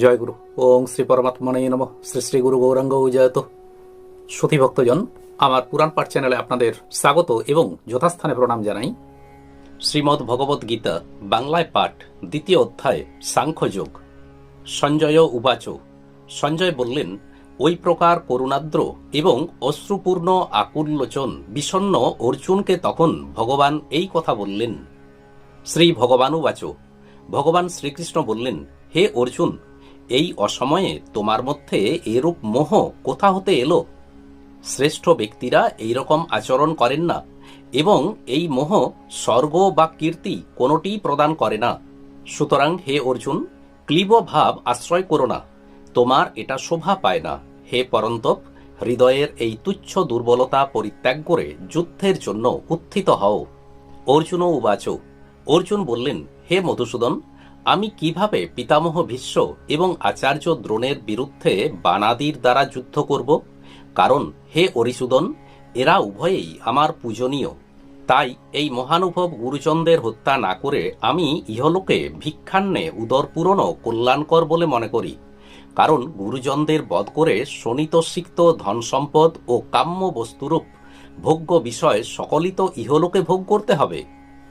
জয় গুরু। ওং শ্রী পরমাত্মনে নম। শ্রী শ্রী গুরু গৌরাঙ্গ জয়ত সুধী ভক্তজন, আমার পুরাণ পাঠ চ্যানেলে আপনাদের স্বাগত এবং যথাস্থানে প্রণাম জানাই। শ্রীমদ্ ভগবত গীতা, বাংলায় পাঠ, দ্বিতীয় অধ্যায় সাংখ্যযোগ সঞ্জয় উবাচ। সঞ্জয় বললেন, ওই প্রকার করুণাদ্র এবং অশ্রুপূর্ণ আকুল্লোচন বিষণ্ন অর্জুনকে তখন ভগবান এই কথা বললেন। শ্রী ভগবানুবাচ ভগবান শ্রীকৃষ্ণ বললেন, হে অর্জুন এই অসময়ে তোমার মধ্যে এরূপ মোহ কোথা হতে এলো? শ্রেষ্ঠ ব্যক্তিরা এই রকম আচরণ করেন না, এবং এই মোহ স্বর্গ বা কীর্তি কোনোটিই প্রদান করে না। সুতরাং হে অর্জুন, ক্লীব ভাব আশ্রয় করো না, তোমার এটা শোভা পায় না। হে পরন্তপ, হৃদয়ের এই তুচ্ছ দুর্বলতা পরিত্যাগ করে যুদ্ধের জন্য উত্থিত হও। অর্জুন উবাচ। অর্জুন বললেন, হে মধুসূদন আমি কীভাবে পিতামহ ভীষ্ম এবং আচার্য দ্রোণের বিরুদ্ধে বানাদির দ্বারা যুদ্ধ করব? কারণ, হে অরিসুদন, এরা উভয়েই আমার পূজনীয়। তাই এই মহানুভব গুরুচন্দ্রের হত্যা না করে আমি ইহলোকে ভিক্ষান্নে উদরপূরণ কল্যাণকর বলে মনে করি। কারণ, গুরুজনদের বধ করে শোণিতসিক্ত ধন সম্পদ ও কাম্য বস্তুরূপ ভোগ্য বিষয় সকলই তো ইহলোকে ভোগ করতে হবে।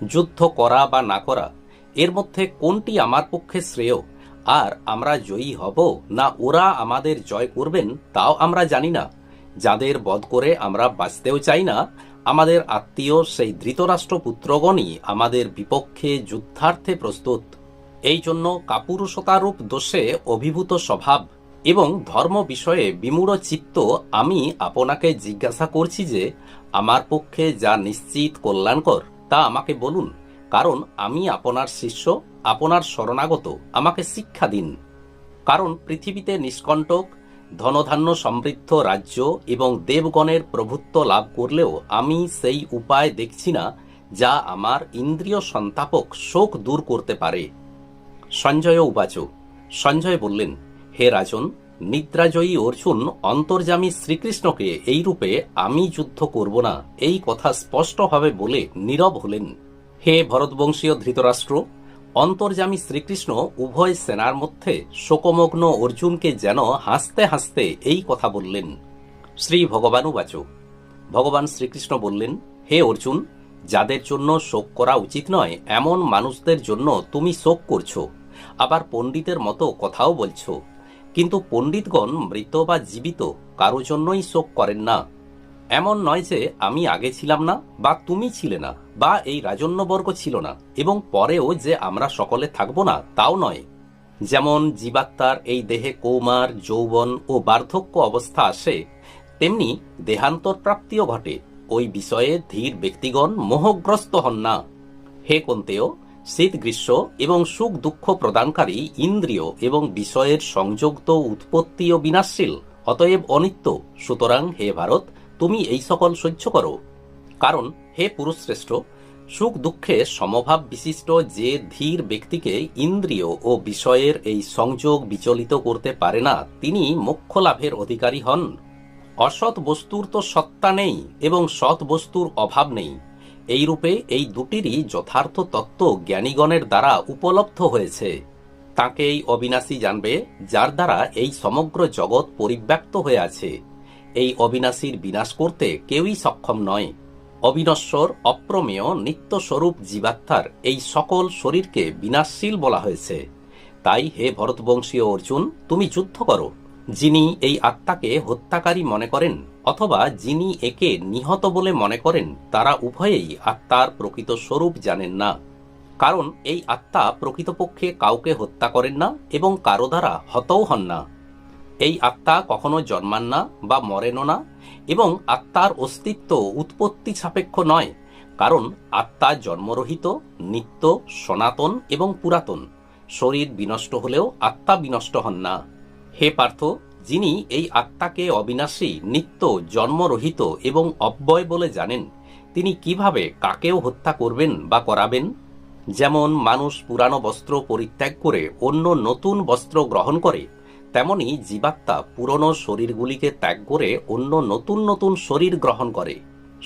যুদ্ধ করা বা না করা এর মধ্যে কোনটি আমার পক্ষে শ্রেয়? আর আমরা জয়ী হব না ওরা আমাদের জয় করবেন তাও আমরা জানি না। যাদের বধ করে আমরা বাঁচতেও চাই না, আমাদের আত্মীয় সেই ধৃতরাষ্ট্র পুত্রগণই আমাদের বিপক্ষে যুদ্ধার্থে প্রস্তুত। এই জন্য কাপুরুষতারূপ দোষে অভিভূত স্বভাব এবং ধর্ম বিষয়ে বিমূঢ় চিত্ত আমি আপনাকে জিজ্ঞাসা করছি যে, আমার পক্ষে যা নিশ্চিত কল্যাণকর, তা আমাকে বলুন। কারণ আমি আপনার শিষ্য, আপনার শরণাগত, আমাকে শিক্ষা দিন। কারণ পৃথিবীতে নিষ্কণ্টক, ধনধান্য সমৃদ্ধ রাজ্য এবং দেবগণের প্রভুত্ব লাভ করলেও আমি সেই উপায় দেখছি না যা আমার ইন্দ্রিয় সন্তাপক শোক দূর করতে পারে। সঞ্জয় উবাচ সঞ্জয় বললেন, হে রাজন, নিদ্রাজয়ী অর্জুন অন্তর্জামী শ্রীকৃষ্ণকে এই রূপে আমি যুদ্ধ করব না। এই কথা স্পষ্টভাবে বলে নীরব হলেন। হে ভরতবংশীয় ধৃতরাষ্ট্র অন্তর্জামী শ্রীকৃষ্ণ উভয় সেনার মধ্যে শোকমগ্ন অর্জুনকে যেন হাসতে হাসতে এই কথা বললেন। শ্রী ভগবানুবাচ ভগবান শ্রীকৃষ্ণ বললেন, হে অর্জুন, যাদের জন্য শোক করা উচিত নয়, এমন মানুষদের জন্য তুমি শোক করছ। আবার পণ্ডিতের মতো কথাও বলছো। কিন্তু পণ্ডিতগণ মৃত বা জীবিত, কারও জন্যই শোক করেন না। এমন নয় যে আমি আগে ছিলাম না, বা তুমি ছিলে না, বা এই রাজন্যবর্গ ছিল না, এবং পরেও যে আমরা সকলে থাকব না, তাও নয়। যেমন জীবাত্মার এই দেহে কৌমার, যৌবন ও বার্ধক্য অবস্থা আসে, তেমনি দেহান্তর প্রাপ্তিও ঘটে। ওই বিষয়ে ধীর ব্যক্তিগণ মোহগ্রস্ত হন না। হে কন্তেয় শীত গ্রীষ্ম এবং সুখ দুঃখ প্রদানকারী ইন্দ্রিয় এবং বিষয়ের সংযোগ তো উৎপত্তি ও বিনাশশীল, অতএব অনিত্য। সুতরাং হে ভারত তুমি এই সকল সহ্য করো। কারণ হে পুরুষশ্রেষ্ঠ, সুখ দুঃখে সমভাব বিশিষ্ট যে ধীর ব্যক্তিকে ইন্দ্রিয় ও বিষয়ের এই সংযোগ বিচলিত করতে পারে না, তিনি মোক্ষ লাভের অধিকারী হন। অসৎ বস্তুর তো সত্তা নেই এবং সৎ বস্তুর অভাব নেই। এই রূপে এই দুটিরই যথার্থ তত্ত্ব জ্ঞানীগণের দ্বারা উপলব্ধ হয়েছে। তাকে এই অবিনাশী জানবে, যার দ্বারা এই সমগ্র জগৎ পরিব্যাপ্ত হয়ে আছে। এই অবিনাশীর বিনাশ করতে কেউই সক্ষম নয়। অবিনশ্বর, অপ্রমেয়, নিত্যস্বরূপ জীবাত্মার এই সকল শরীরকে বিনাশশীল বলা হয়েছে। তাই হে ভরতবংশীয় অর্জুন, তুমি যুদ্ধ করো। যিনি এই আত্মাকে হত্যাকারী মনে করেন অথবা যিনি একে নিহত বলে মনে করেন, তারা উভয়েই আত্মার প্রকৃত স্বরূপ জানেন না। কারণ এই আত্মা প্রকৃতপক্ষে কাউকে হত্যা করেন না এবং কারও দ্বারা হতও হন না। এই আত্মা কখনো জন্মান না বা মরেনও না এবং আত্মার অস্তিত্ব উৎপত্তি সাপেক্ষ নয়, কারণ আত্মা জন্মরহিত, নিত্য, সনাতন এবং পুরাতন। শরীর বিনষ্ট হলেও আত্মা বিনষ্ট হন না। হে পার্থ, যিনি এই আত্মাকে অবিনাশী, নিত্য, জন্মরহিত এবং অব্যয় বলে জানেন, তিনি কীভাবে কাকেও হত্যা করবেন বা করাবেন? যেমন মানুষ পুরানো বস্ত্র পরিত্যাগ করে অন্য নতুন বস্ত্র গ্রহণ করে তেমনি জীবাত্মা পুরনো শরীরগুলিকে ত্যাগ করে অন্য নতুন নতুন শরীর গ্রহণ করে।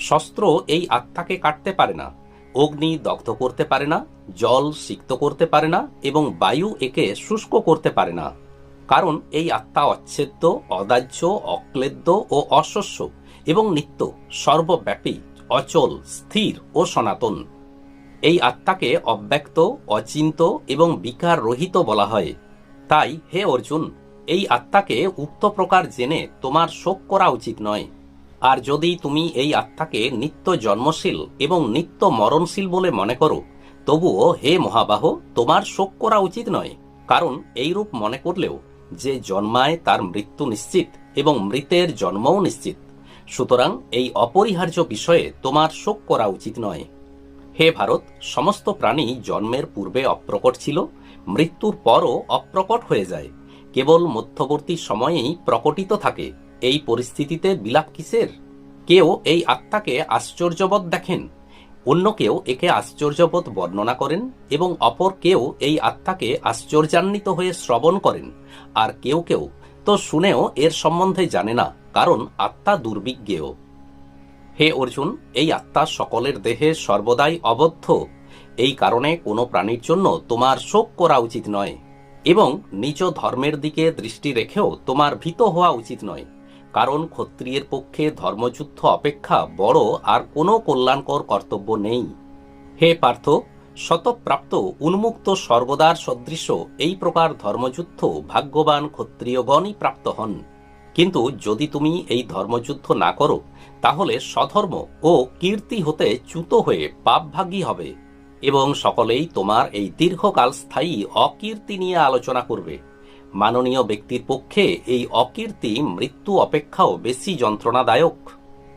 শস্ত্র এই আত্মাকে কাটতে পারে না, অগ্নি দগ্ধ করতে পারে না, জল সিক্ত করতে পারে না এবং বায়ু একে শুষ্ক করতে পারে না। কারণ এই আত্মা অচ্ছেদ্য, অদাহ্য, অক্লেদ্য ও অশস্য এবং নিত্য, সর্বব্যাপী, অচল, স্থির ও সনাতন। এই আত্মাকে অব্যক্ত, অচিন্ত এবং বিকার রহিত বলা হয়। তাই হে অর্জুন এই আত্মাকে উক্ত প্রকার জেনে তোমার শোক করা উচিত নয়। আর যদি তুমি এই আত্মাকে নিত্য জন্মশীল এবং নিত্য মরণশীল বলে মনে করো, তবুও হে মহাবাহ, তোমার শোক করা উচিত নয়। কারণ এইরূপ মনে করলেও যে জন্মায় তার মৃত্যু নিশ্চিত এবং মৃতের জন্মও নিশ্চিত। সুতরাং এই অপরিহার্য বিষয়ে তোমার শোক করা উচিত নয়। হে ভারত, সমস্ত প্রাণী জন্মের পূর্বে অপ্রকট ছিল, মৃত্যুর পরও অপ্রকট হয়ে যায়। কেবল মধ্যবর্তী সময়েই প্রকটিত থাকে। এই পরিস্থিতিতে বিলাপ কিসের? কেউ এই আত্মাকে আশ্চর্যবোধ দেখেন। অন্য কেউ একে আশ্চর্যবোধ বর্ণনা করেন এবং অপর কেউ এই আত্মাকে আশ্চর্যান্বিত হয়ে শ্রবণ করেন। আর কেউ কেউ তো শুনেও এর সম্বন্ধে জানে না, কারণ আত্মা দুর্বিজ্ঞেয়। হে অর্জুন, এই আত্মা সকলের দেহে সর্বদাই অবদ্ধ। এই কারণে কোনো প্রাণীর জন্য তোমার শোক করা উচিত নয়। এবং নিজ ধর্মের দিকে দৃষ্টি রেখেও তোমার ভীত হওয়া উচিত নয়। কারণ ক্ষত্রিয়ের পক্ষে ধর্মযুদ্ধ অপেক্ষা বড় আর কোনো কল্যাণকর কর্তব্য নেই। হে পার্থ, শতপ্রাপ্ত উন্মুক্ত সর্বদার সদৃশ এই প্রকার ধর্মযুদ্ধ ভাগ্যবান ক্ষত্রিয়গণই প্রাপ্ত হন। কিন্তু যদি তুমি এই ধর্মযুদ্ধ না করো, তাহলে সধর্ম ও কীর্তি হতে চ্যুত হয়ে পাপভাগী হবে। এবং সকলেই তোমার এই দীর্ঘকাল স্থায়ী অকীর্তি নিয়ে আলোচনা করবে। মাননীয় ব্যক্তির পক্ষে এই অকীর্তি মৃত্যু অপেক্ষাও বেশি যন্ত্রণাদায়ক।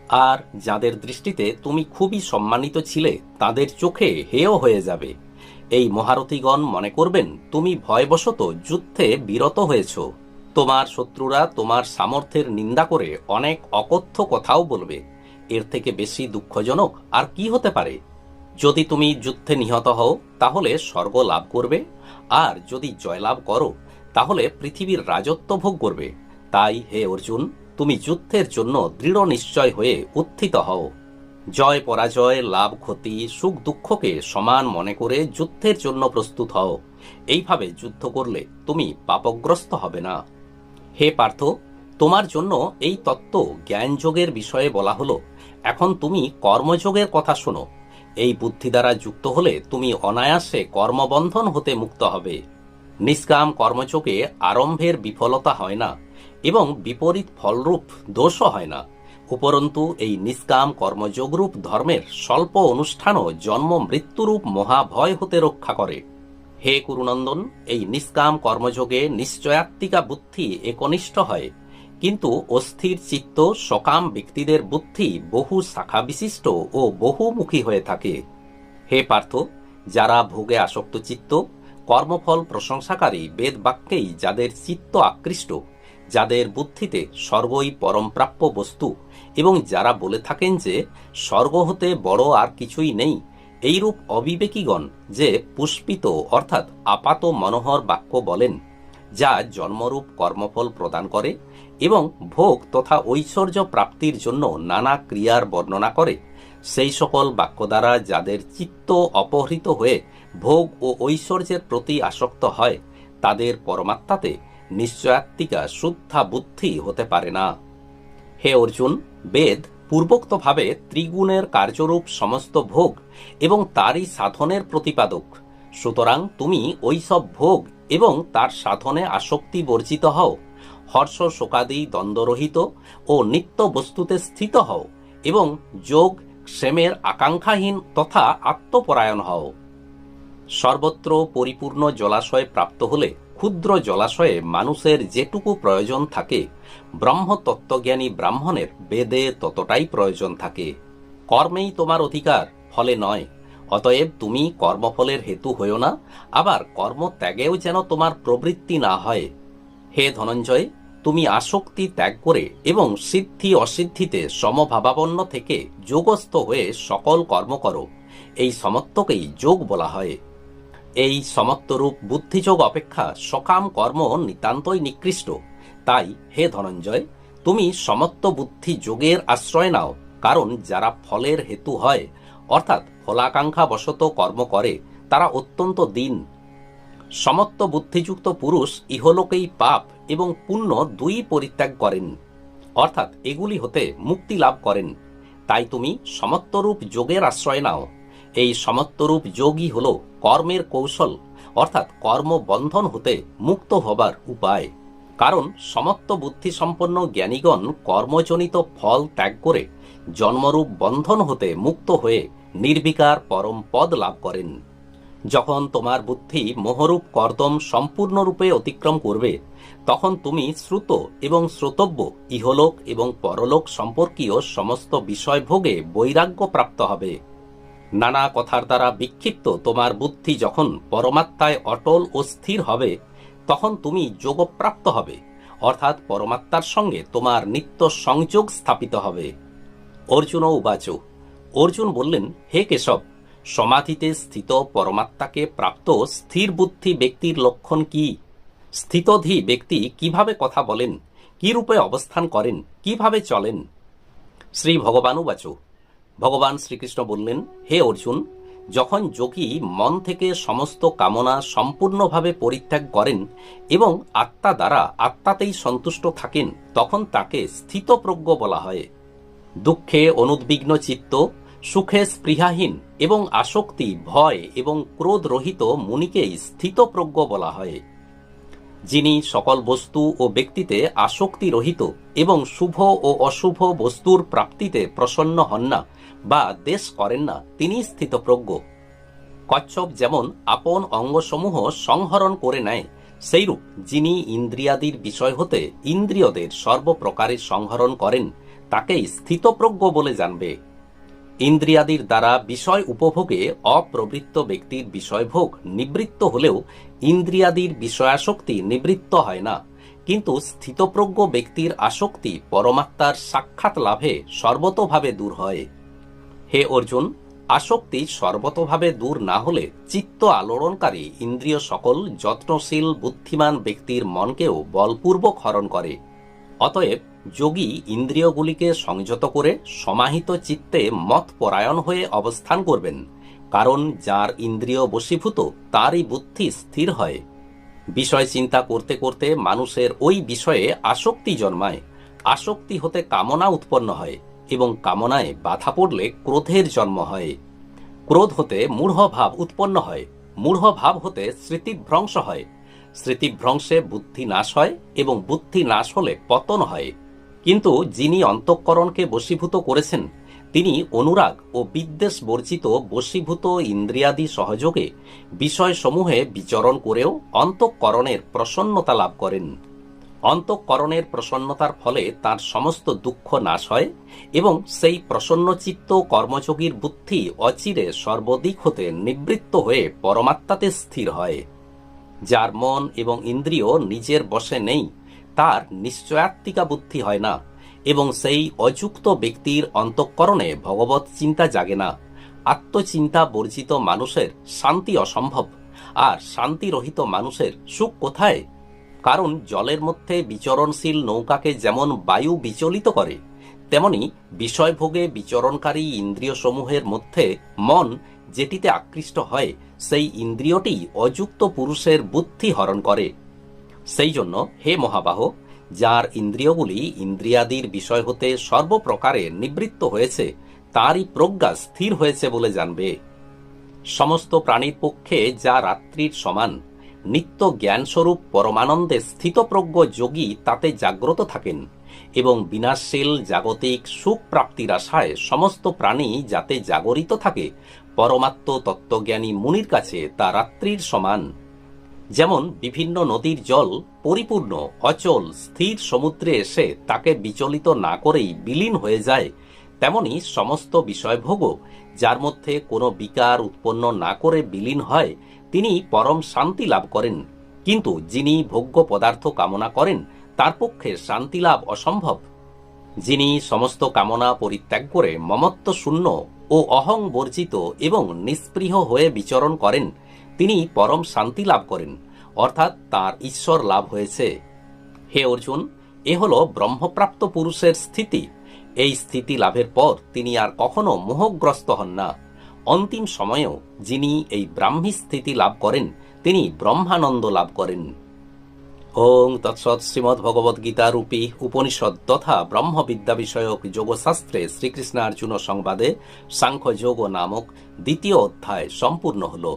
আর যাদের দৃষ্টিতে তুমি খুবই সম্মানিত ছিলে, তাদের চোখে হেয় হয়ে যাবে। এই মহারথীগণ মনে করবেন, তুমি ভয়বশত যুদ্ধে বিরত হয়েছ। তোমার শত্রুরা তোমার সামর্থ্যের নিন্দা করে অনেক অকথ্য কথাও বলবে। এর থেকে বেশি দুঃখজনক আর কি হতে পারে? যদি তুমি যুদ্ধে নিহত হও, তাহলে স্বর্গ লাভ করবে। আর যদি জয়লাভ করো, তাহলে পৃথিবীর রাজত্ব ভোগ করবে। তাই হে অর্জুন, তুমি যুদ্ধের জন্য দৃঢ় নিশ্চয় হয়ে উত্থিত হও। জয় পরাজয়, লাভ ক্ষতি, সুখ দুঃখকে সমান মনে করে যুদ্ধের জন্য প্রস্তুত হও। এইভাবে যুদ্ধ করলে তুমি পাপগ্রস্ত হবে না। হে পার্থ, তোমার জন্য এই তত্ত্ব জ্ঞানযোগের বিষয়ে বলা হলো। এখন তুমি কর্মযোগের কথা শোনো। এই বুদ্ধি দ্বারা যুক্ত হলে তুমি অনায়াসে কর্মবন্ধন হতে মুক্ত হবে। নিষ্কাম কর্মযোগে আরম্ভের বিফলতা হয় না এবং বিপরীত ফলরূপ দোষও হয় না। উপরন্তু, এই নিষ্কাম কর্মযোগরূপ ধর্মের স্বল্প অনুষ্ঠানও জন্ম মৃত্যুরূপ মহাভয় হতে রক্ষা করে। হে কুরুনন্দন, এই নিষ্কাম কর্মযোগে নিশ্চয়াত্মিকা বুদ্ধি একনিষ্ঠ হয়। কিন্তু অস্থির চিত্ত, সকাম ব্যক্তিদের বুদ্ধি বহু শাখা বিশিষ্ট ও বহুমুখী হয়ে থাকে। হে পার্থ, যারা ভোগে আসক্ত চিত্ত, কর্মফল প্রশংসাকারী বেদ বাক্যেই যাদের চিত্ত আকৃষ্ট, যাদের বুদ্ধিতে স্বর্গই পরমপ্রাপ্য বস্তু এবং যারা বলে থাকেন যে, স্বর্গ হতে বড় আর কিছুই নেই, এইরূপ অবিবেকীগণ যে পুষ্পিত অর্থাৎ আপাত মনোহর বাক্য বলেন, যা জন্মরূপ কর্মফল প্রদান করে এবং ভোগ তথা ঐশ্বর্য প্রাপ্তির জন্য নানা ক্রিয়ার বর্ণনা করে। সেই সকল বাক্য দ্বারা যাদের চিত্ত অপহৃত হয়ে ভোগ ও ঐশ্বর্যের প্রতি আসক্ত হয়, তাদের পরমাত্মাতে নিশ্চয়াত্মিকা শুদ্ধা বুদ্ধি হতে পারে না। হে অর্জুন, বেদ পূর্বোক্তভাবে ত্রিগুণের কার্যরূপ সমস্ত ভোগ এবং তারই সাধনের প্রতিপাদক। সুতরাং তুমি ওই সব ভোগ এবং তার সাধনে আসক্তি বর্জিত হও। হর্ষ শোকাদি দ্বন্দ্বরহিত ও নিত্য বস্তুতে স্থিত হও এবং যোগ, ক্ষেমের আকাঙ্ক্ষাহীন তথা আত্মপরায়ণ হও। সর্বত্র পরিপূর্ণ জলাশয় প্রাপ্ত হলে ক্ষুদ্র জলাশয়ে মানুষের যেটুকু প্রয়োজন থাকে, ব্রহ্মতত্ত্বজ্ঞানী ব্রাহ্মণের বেদে ততটাই প্রয়োজন থাকে। কর্মেই তোমার অধিকার, ফলে নয়। অতএব তুমি কর্মফলের হেতু হইও না, আবার কর্ম ত্যাগেও যেন তোমার প্রবৃত্তি না হয়। হে ধনঞ্জয় তুমি আসক্তি ত্যাগ করে এবং সিদ্ধি অসিদ্ধিতে সমভাবাপন্ন থেকে যোগস্থ হয়ে সকল কর্ম করো। এই সমত্বকেই যোগ বলা হয়। এই সমত্বরূপ বুদ্ধিযোগ অপেক্ষা সকাম কর্ম নিতান্তই নিকৃষ্ট। তাই, হে ধনঞ্জয়, তুমি সমত্ব বুদ্ধি যোগের আশ্রয় নাও, কারণ যারা ফলের হেতু হয়, অর্থাৎ ফলাকাঙ্ক্ষা বশত কর্ম করে, তারা অত্যন্ত দিন। সমত্ব বুদ্ধিযুক্ত পুরুষ ইহলোকেই পাপ এবং পুণ্য দুই পরিত্যাগ করেন। অর্থাৎ এগুলি হতে মুক্তি লাভ করেন। তাই তুমি সমত্বরূপ যোগের আশ্রয় নাও। এই সমত্বরূপ যোগই হল কর্মের কৌশল, অর্থাৎ কর্মবন্ধন হতে মুক্ত হবার উপায়। কারণ সমত্ব বুদ্ধি সম্পন্ন জ্ঞানীগণ কর্মজনিত ফল ত্যাগ করে জন্মরূপ বন্ধন হতে মুক্ত হয়ে নির্বিকার পরম পদ লাভ করেন। যখন তোমার বুদ্ধি মোহরূপ কর্দম সম্পূর্ণরূপে অতিক্রম করবে, তখন তুমি শ্রুত এবং শ্রোতব্য, ইহলোক এবং পরলোক সম্পর্কীয় সমস্ত বিষয়ভোগে বৈরাগ্য প্রাপ্ত হবে। নানা কথার দ্বারা বিক্ষিপ্ত তোমার বুদ্ধি যখন পরমাত্মায় অটল ও স্থির হবে, তখন তুমি যোগপ্রাপ্ত হবে, অর্থাৎ পরমাত্মার সঙ্গে তোমার নিত্য সংযোগ স্থাপিত হবে। অর্জুন উবাচ। অর্জুন বললেন, হে কেশব সমাধিতে স্থিত পরমাত্মাকে প্রাপ্ত স্থির বুদ্ধি ব্যক্তির লক্ষণ কি? স্থিতধি ব্যক্তি কীভাবে কথা বলেন? কি রূপে অবস্থান করেন? কীভাবে চলেন? শ্রী ভগবান উবাচ। ভগবান শ্রীকৃষ্ণ বললেন, হে অর্জুন, যখন যোগী মন থেকে সমস্ত কামনা সম্পূর্ণভাবে পরিত্যাগ করেন এবং আত্মা দ্বারা আত্মাতেই সন্তুষ্ট থাকেন, তখন তাকে স্থিতপ্রজ্ঞ বলা হয়। দুঃখে অনুদ্বিগ্ন চিত্ত সুখে স্পৃহাহীন এবং আসক্তি, ভয় এবং ক্রোধ রহিত মুনিকেই স্থিতপ্রজ্ঞ বলা হয়। যিনি সকল বস্তু ও ব্যক্তিতে আসক্তি রহিত এবং শুভ ও অশুভ বস্তুর প্রাপ্তিতে প্রসন্ন হন না বা দেশ করেন না, তিনি স্থিতপ্রজ্ঞ। কচ্ছপ যেমন আপন অঙ্গসমূহ সংহরণ করে নেয়, সেইরূপ যিনি ইন্দ্রিয়াদির বিষয় হতে ইন্দ্রিয়দের সর্বপ্রকারে সংহরণ করেন, তাকেই স্থিতপ্রজ্ঞ বলে জানবে। ইন্দ্রিয়াদির দ্বারা বিষয় উপভোগে অপ্রবৃত্ত ব্যক্তির বিষয়ভোগ নিবৃত্ত হলেও ইন্দ্রিয়াদির বিষয়াসক্তি নিবৃত্ত হয় না। কিন্তু স্থিতপ্রজ্ঞ ব্যক্তির আসক্তি পরমাত্মার সাক্ষাৎ লাভে সর্বতোভাবে দূর হয়। হে অর্জুন, আসক্তি সর্বতভাবে দূর না হলে চিত্ত আলোড়নকারী ইন্দ্রিয় সকল যত্নশীল, বুদ্ধিমান ব্যক্তির মনকেও বলপূর্বক হরণ করে। অতএব যোগী ইন্দ্রিয়গুলিকে সংযত করে সমাহিত চিত্তে মত পরায়ণ হয়ে অবস্থান করবেন, কারণ যার ইন্দ্রিয় বশীভূত, তারই বুদ্ধি স্থির হয়। বিষয় চিন্তা করতে করতে মানুষের ওই বিষয়ে আসক্তি জন্মায়, আসক্তি হতে কামনা উৎপন্ন হয় এবং কামনায় বাধা পড়লে ক্রোধের জন্ম হয়। ক্রোধ হতে মূঢ় ভাব উৎপন্ন হয় মূঢ় ভাব হতে স্মৃতিভ্রংশ হয়। স্মৃতিভ্রংশে বুদ্ধি নাশ হয় এবং বুদ্ধি নাশ হলে পতন হয়। কিন্তু যিনি অন্তঃকরণকে বশীভূত করেছেন, তিনি অনুরাগ ও বিদ্বেষ বর্জিত বশীভূত ইন্দ্রিয়াদি সহযোগে বিষয়সমূহে বিচরণ করেও অন্তঃকরণের প্রসন্নতা লাভ করেন। অন্তঃকরণের প্রসন্নতার ফলে তার সমস্ত দুঃখ নাশ হয় এবং সেই প্রসন্নচিত্ত কর্মযোগীর বুদ্ধি অচিরে সর্বদিক হতে নিবৃত্ত হয়ে পরমাত্মাতে স্থির হয়, যার মন এবং ইন্দ্রিয় নিজের বশে নেই। তার নিশ্চয়াত্মিকা বুদ্ধি হয় না, এবং সেই অযুক্ত ব্যক্তির অন্তঃকরণে ভগবত চিন্তা জাগে না। আত্মচিন্তা বর্জিত মানুষের শান্তি অসম্ভব, আর শান্তিরহিত মানুষের সুখ কোথায়? কারণ জলের মধ্যে বিচরণশীল নৌকাকে যেমন বায়ু বিচলিত করে, তেমনি বিষয়ভোগে বিচরণকারী ইন্দ্রিয়সমূহের মধ্যে মন যেটিতে আকৃষ্ট হয়, সেই ইন্দ্রিয়টি অযুক্ত পুরুষের বুদ্ধি হরণ করে। সেই জন্য হে মহাবাহ, যার ইন্দ্রিয়গুলি ইন্দ্রিয়াদির বিষয় হতে সর্বপ্রকারে নিবৃত্ত হয়েছে, তারই প্রজ্ঞা স্থির হয়েছে বলে জানবে। সমস্ত প্রাণীর পক্ষে যা রাত্রির সমান, নিত্য জ্ঞানস্বরূপ পরমানন্দে স্থিতপ্রজ্ঞ যোগী তাতে জাগ্রত থাকেন এবং বিনাশশীল জাগতিক সুখ প্রাপ্তির আশায় সমস্ত প্রাণী যাতে জাগরিত থাকে পরমাত্ম তত্ত্বজ্ঞানী মুনির কাছে তা রাত্রির সমান। যেমন বিভিন্ন নদীর জল পরিপূর্ণ, অচল, স্থির সমুদ্রে এসে তাকে বিচলিত না করেই বিলীন হয়ে যায়, তেমনি সমস্ত বিষয়ভোগও যার মধ্যে কোনো বিকার উৎপন্ন না করে বিলীন হয়, তিনি পরম শান্তি লাভ করেন। কিন্তু যিনি ভোগ্য পদার্থ কামনা করেন, তার পক্ষে শান্তি লাভ অসম্ভব। যিনি সমস্ত কামনা পরিত্যাগ করে মমত্ব শূন্য ও অহং বর্জিত এবং নিস্পৃহ হয়ে বিচরণ করেন তিনি পরম শান্তি লাভ করেন, অর্থাৎ তার ঈশ্বর লাভ হয়েছে। হে অর্জুন, এ হল ব্রহ্মপ্রাপ্ত পুরুষের স্থিতি। এই স্থিতি লাভের পর তিনি আর কখনো মোহগ্রস্ত হন না। অন্তিম সময়েও যিনি এই ব্রাহ্মী স্থিতি লাভ করেন, তিনি ব্রহ্মানন্দ লাভ করেন। ওং তৎসৎ শ্রীমদ্ ভগবদ গীতা রূপী উপনিষদ তথা ব্রহ্মবিদ্যা বিষয়ক যোগশাস্ত্রে শ্রীকৃষ্ণার্জুন সংবাদে সাংখ্য যোগ নামক দ্বিতীয় অধ্যায় সম্পূর্ণ হল।